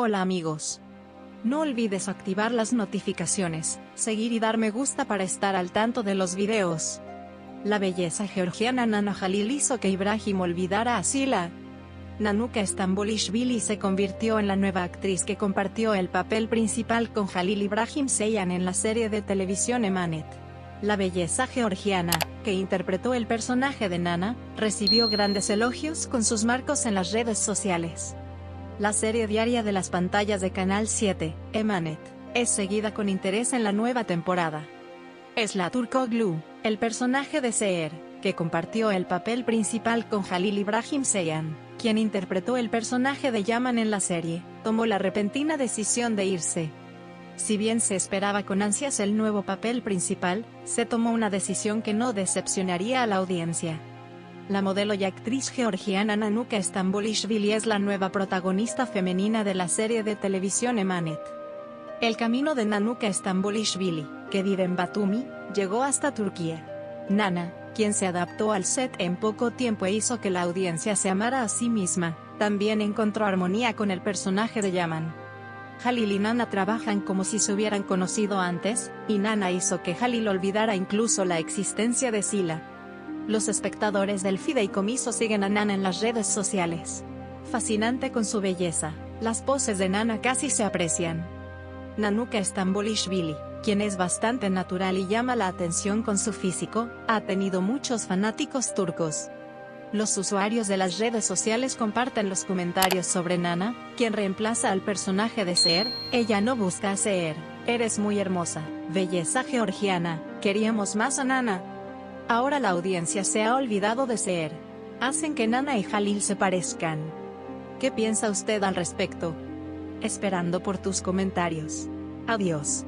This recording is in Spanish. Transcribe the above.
Hola amigos. No olvides activar las notificaciones, seguir y dar me gusta para estar al tanto de los videos. La belleza georgiana Nana Jalil hizo que Ibrahim olvidara a Sila. Nanuka Stambulishvili se convirtió en la nueva actriz que compartió el papel principal con Jalil Ibrahim Seyhan en la serie de televisión Emanet. La belleza georgiana, que interpretó el personaje de Nana, recibió grandes elogios con sus marcos en las redes sociales. La serie diaria de las pantallas de Canal 7, Emanet, es seguida con interés en la nueva temporada. Es la Turkoglu, el personaje de Seher, que compartió el papel principal con Jalil Ibrahim Seyhan, quien interpretó el personaje de Yaman en la serie, tomó la repentina decisión de irse. Si bien se esperaba con ansias el nuevo papel principal, se tomó una decisión que no decepcionaría a la audiencia. La modelo y actriz georgiana Nanuka Stambulishvili es la nueva protagonista femenina de la serie de televisión Emanet. El camino de Nanuka Stambulishvili, que vive en Batumi, llegó hasta Turquía. Nana, quien se adaptó al set en poco tiempo e hizo que la audiencia se amara a sí misma, también encontró armonía con el personaje de Yaman. Jalil y Nana trabajan como si se hubieran conocido antes, y Nana hizo que Jalil olvidara incluso la existencia de Sila. Los espectadores del fideicomiso siguen a Nana en las redes sociales. Fascinante con su belleza, las poses de Nana casi se aprecian. Nanuka Stambulishvili, quien es bastante natural y llama la atención con su físico, ha tenido muchos fanáticos turcos. Los usuarios de las redes sociales comparten los comentarios sobre Nana, quien reemplaza al personaje de Seher, ella no busca a Seher, eres muy hermosa, belleza georgiana, queríamos más a Nana, Ahora la audiencia se ha olvidado de ser. Hacen que Nana y Jalil se parezcan. ¿Qué piensa usted al respecto? Esperando por tus comentarios. Adiós.